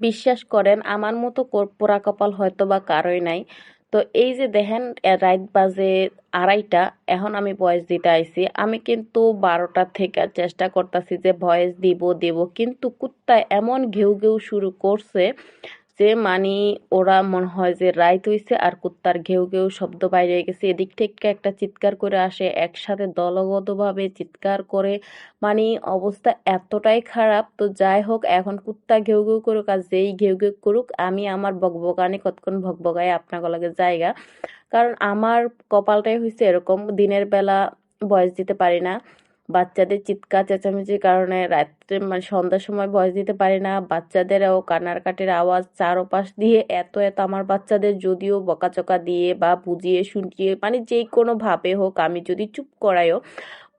বিশ্বাস করেন, আমার মতো পোড়া কপাল হয়তো বা কারোই নাই। তো এই যে দেখেন রাত বাজে আড়াইটা, এখন আমি ভয়েস দিতে আইছি। আমি কিন্তু বারোটা থেকে চেষ্টা করতেছি যে ভয়েস দিব দিব, কিন্তু কুত্তা এমন ঘেউ ঘেউ শুরু করছে যে মানে ওরা মনে হয় যে রাইত হইছে আর কুত্তার ঘেউ ঘেউ শব্দ বাইরে গেছে। এদিক থেকে একটা চিৎকার করে আসে, একসাথে দলগতভাবে চিৎকার করে। মানে অবস্থা এতটাই খারাপ, তো যাই হোক, এখন কুত্তা ঘেউ ঘেউ করুক আর যেই ঘেউ ঘেউ করুক, আমি আমার বকবকানি কতক্ষণ ভকবকাই আপনার লাগে জায়গা। কারণ আমার কপালটাই হয়েছে এরকম, দিনের বেলা বয়স দিতে পারি না। বাচ্চাদের চিৎকার, চেঁচামেচির কারণে রাত্রে মানে সন্ধ্যার সময় বয়স দিতে পারি না। বাচ্চাদেরও কান্নাকাটির আওয়াজ চারোপাশ দিয়ে এত এত আমার বাচ্চাদের যদিও বকাচকা দিয়ে বা বুঝিয়ে, শুনিয়ে মানে যে কোনোভাবে হোক, আমি যদি চুপ করাইও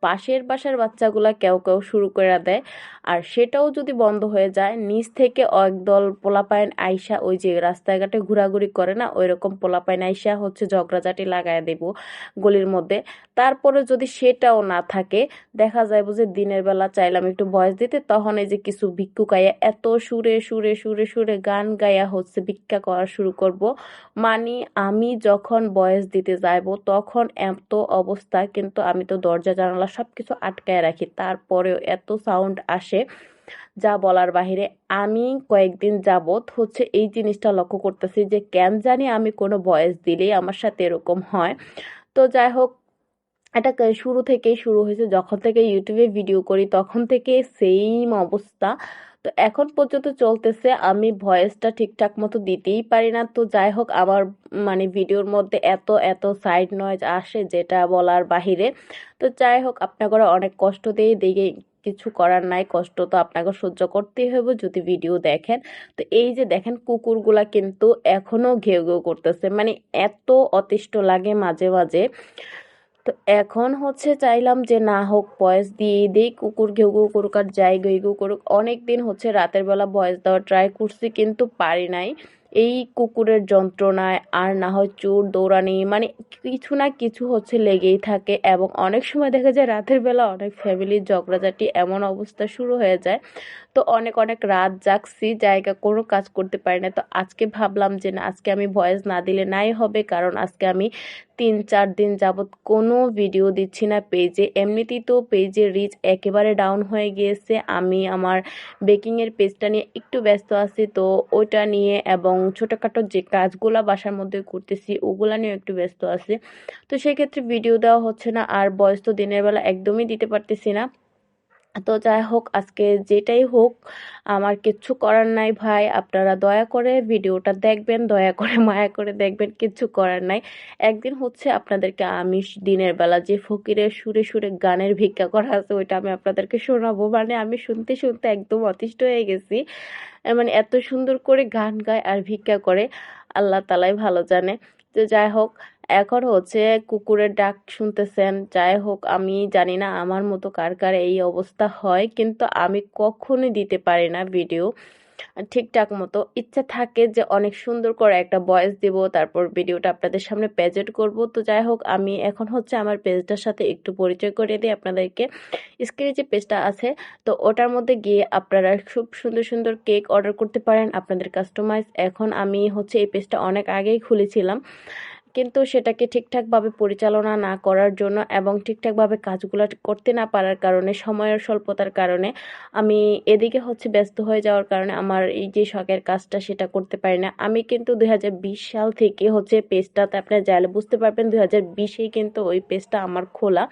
পাশের বাসার বাচ্চাগুলা কেউ কেউ শুরু করে দেয়। আর সেটাও যদি বন্ধ হয়ে যায় নিচ থেকে একদল পোলাপাইন আইসা ওই যে রাস্তাঘাটে ঘোরাঘুরি করে না ওই রকম পোলাপাইন আইসা হচ্ছে ঝগড়াঝাটি লাগায় দেব গলির মধ্যে। তারপরে যদি সেটাও না থাকে, দেখা যায় যে দিনের বেলা চাইলাম একটু ভয়েস দিতে, তখন এই যে কিছু ভিক্ষু গাইয়া এত সুরে সুরে সুরে সুরে গান গাইয়া হচ্ছে ভিক্ষা করা শুরু করব। মানে আমি যখন বয়স দিতে যাইব, তখন এত অবস্থা, কিন্তু আমি তো দরজা জানালা সব কিছু আটকায় রাখি। তারপরেও এত সাউন্ড আসে যা বলার বাহিরে। আমি কয়েকদিন যাবৎ হচ্ছে এই জিনিসটা লক্ষ্য করতেছি যে কেন জানি আমি কোনো বয়স দিলেই আমার সাথে এরকম হয়। তো যাই হোক, এটা শুরু থেকেই শুরু হয়েছে। যখন থেকে ইউটিউবে ভিডিও করি, তখন থেকে সেইম অবস্থা। তো এখন পর্যন্ত চলতেছে, আমি ভয়েসটা ঠিকঠাক মতো দিতেই পারি না। তো যাই হোক, আমার মানে ভিডিওর মধ্যে এত এত সাইড নয়েজ আসে যেটা বলার বাহিরে। তো যাই হোক আপনারা অনেক কষ্ট দিয়ে দিকে কিছু করার নাই, কষ্ট তো আপনাকে সহ্য করতেই হবে যদি ভিডিও দেখেন। তো এই যে দেখেন, কুকুরগুলা কিন্তু এখনও ঘেউ ঘেউ করতেছে। মানে এত অতিষ্ঠ লাগে মাঝে মাঝে। তো এখন হচ্ছে চাইলাম যে না হোক ভয়েস দিয়ে দিই, কুকুর ঘেউ ঘেউ করুক আর যাই ঘেউ ঘেউ করুক। অনেক দিন হচ্ছে রাতের বেলা ভয়েস দেওয়া ট্রাই করছি কিন্তু পারি নাই। এই কুকুরের যন্ত্রণায় আর না হয় চোর দৌড়ানি মানে কিছু না কিছু হচ্ছে লেগেই থাকে এবং অনেক সময় দেখা যায় রাতের বেলা অনেক ফ্যামিলির ঝগড়াঝাটি এমন অবস্থা শুরু হয়ে যায় তো অনেক অনেক রাত জাগছি, জায়গা কোনো কাজ করতে পারি না। তো আজকে ভাবলাম যে না, আজকে আমি ভয়েস না দিলে নাই হবে, কারণ আজকে আমি তিন, চার দিন যাবৎ কোনো ভিডিও দিচ্ছি না পেজে। এমনিতেই তো পেজে রিচ একেবারে ডাউন হয়ে গিয়েছে। আমি আমার বেকিংয়ের পেজটা নিয়ে একটু ব্যস্ত আছি, তো ওইটা নিয়ে এবং ছোটোখাটো যে কাজগুলা বাসার মধ্যে করতেছি, ওগুলা নিয়েও একটু ব্যস্ত আছি। তো সেক্ষেত্রে ভিডিও দেওয়া হচ্ছে না, আর বয়স তো দিনের বেলা একদমই দিতে পারতেছি না। তো যাই হোক, আজকে যেটাই হোক, আমার কিচ্ছু করার নাই ভাই। আপনারা দয়া করে ভিডিওটা দেখবেন, দয়া করে মায়া করে দেখবেন, কিচ্ছু করার নাই। একদিন হচ্ছে আপনাদেরকে আমি দিনের বেলা যে ফকিরের সুরে সুরে গানের ভিক্ষা করা আছে, ওইটা আমি আপনাদেরকে শোনাবো। মানে আমি শুনতে শুনতে একদম অতিষ্ঠ হয়ে গেছি। মানে এত সুন্দর করে গান গায় আর ভিক্ষা করে, আল্লাহ তালাই ভালো জানে। তো যাই হোক এখন হচ্ছে কুকুরের ডাক শুনতেছেন, যাই হোক আমি জানি না আমার মতো কার কার এই অবস্থা হয়, কিন্তু আমি কখনোই দিতে পারি না ভিডিও ঠিকঠাক মতো ইচ্ছা থাকে যে অনেক সুন্দর করে একটা ভয়েস দিব, তারপর ভিডিওটা আপনাদের সামনে প্রেজেন্ট করব। তো যাই হোক, আমি এখন হচ্ছে আমার পেজটার সাথে একটু পরিচয় করে দিই আপনাদেরকে। স্ক্রিনে যে পেজটা আছে, তো ওটার মধ্যে গিয়ে আপনারা খুব সুন্দর সুন্দর কেক অর্ডার করতে পারেন আপনাদের কাস্টমাইজ এখন আমি হচ্ছে এই পেজটা অনেক আগেই খুলেছিলাম। কিন্তু সেটাকে ঠিকঠাকভাবে পরিচালনা না করার জন্য এবং ঠিকঠাকভাবে কাজগুলো করতে না পারার কারণে, সময়ের স্বল্পতার কারণে আমি এদিকে হচ্ছে ব্যস্ত হয়ে যাওয়ার কারণে আমার এই যে শখের কাজটা সেটা করতে পারি না। আমি কিন্তু দুই হাজার বিশ সাল থেকে হচ্ছে পেজটাতে আপনার যাইলে বুঝতে পারবেন, দুই হাজার বিশেই কিন্তু ওই পেজটা আমার খোলা।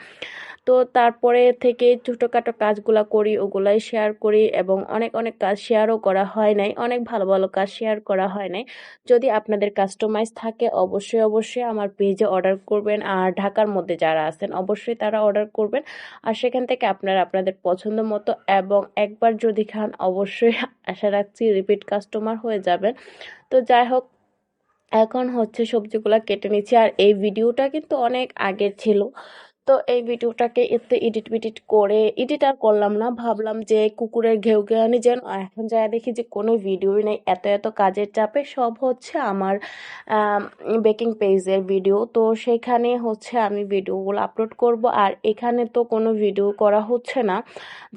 তো তারপরে থেকে ছোটোখাটো কাজগুলো করি, ওগুলাই শেয়ার করি এবং অনেক অনেক কাজ শেয়ারও করা হয় নাই, অনেক ভালো ভালো কাজ শেয়ার করা হয় নাই। যদি আপনাদের কাস্টমাইজ থাকে, অবশ্যই অবশ্যই আমার পেজে অর্ডার করবেন। আর ঢাকার মধ্যে যারা আছেন, অবশ্যই তারা অর্ডার করবেন। আর সেখান থেকে আপনারা আপনাদের পছন্দ মতো এবং একবার যদি খান, অবশ্যই আশা রাখছি রিপিট কাস্টমার হয়ে যাবেন। তো যাই হোক, এখন হচ্ছে সবজিগুলা কেটে নিচ্ছি। আর এই ভিডিওটা কিন্তু অনেক আগের ছিল। তো এই ভিডিওটাকে এতে এডিট বিডিট করে এডিট আর করলাম না, ভাবলাম যে কুকুরের ঘেউ ঘেউনি যেন এখন যায় দেখি যে কোনো ভিডিওই নেই, এত এত কাজের চাপে সব হচ্ছে আমার বেকিং পেজের ভিডিও তো সেখানে হচ্ছে আমি ভিডিওগুলো আপলোড করব, আর এখানে তো কোনো ভিডিও করা হচ্ছে না,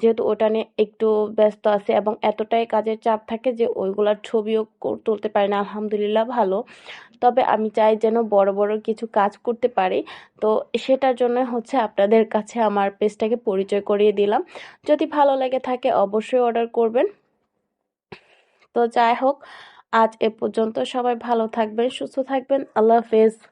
যেহেতু ওটা নিয়ে একটু ব্যস্ত আছে এবং এতটাই কাজের চাপ থাকে যে ওইগুলার ছবিও তুলতে পারি না, আলহামদুলিল্লাহ ভালো, তবে আমি চাই যেন বড় বড় কিছু কাজ করতে পারি, তো সেটার জন্য হচ্ছে আপনাদের কাছে আমার পেজটাকে পরিচয় করিয়ে দিলাম। যদি ভালো লেগে থাকে অবশ্যই অর্ডার করবেন। তো যাই হোক, আজ এ পর্যন্ত সবাই ভালো থাকবেন, সুস্থ থাকবেন। আল্লাহ হাফেজ।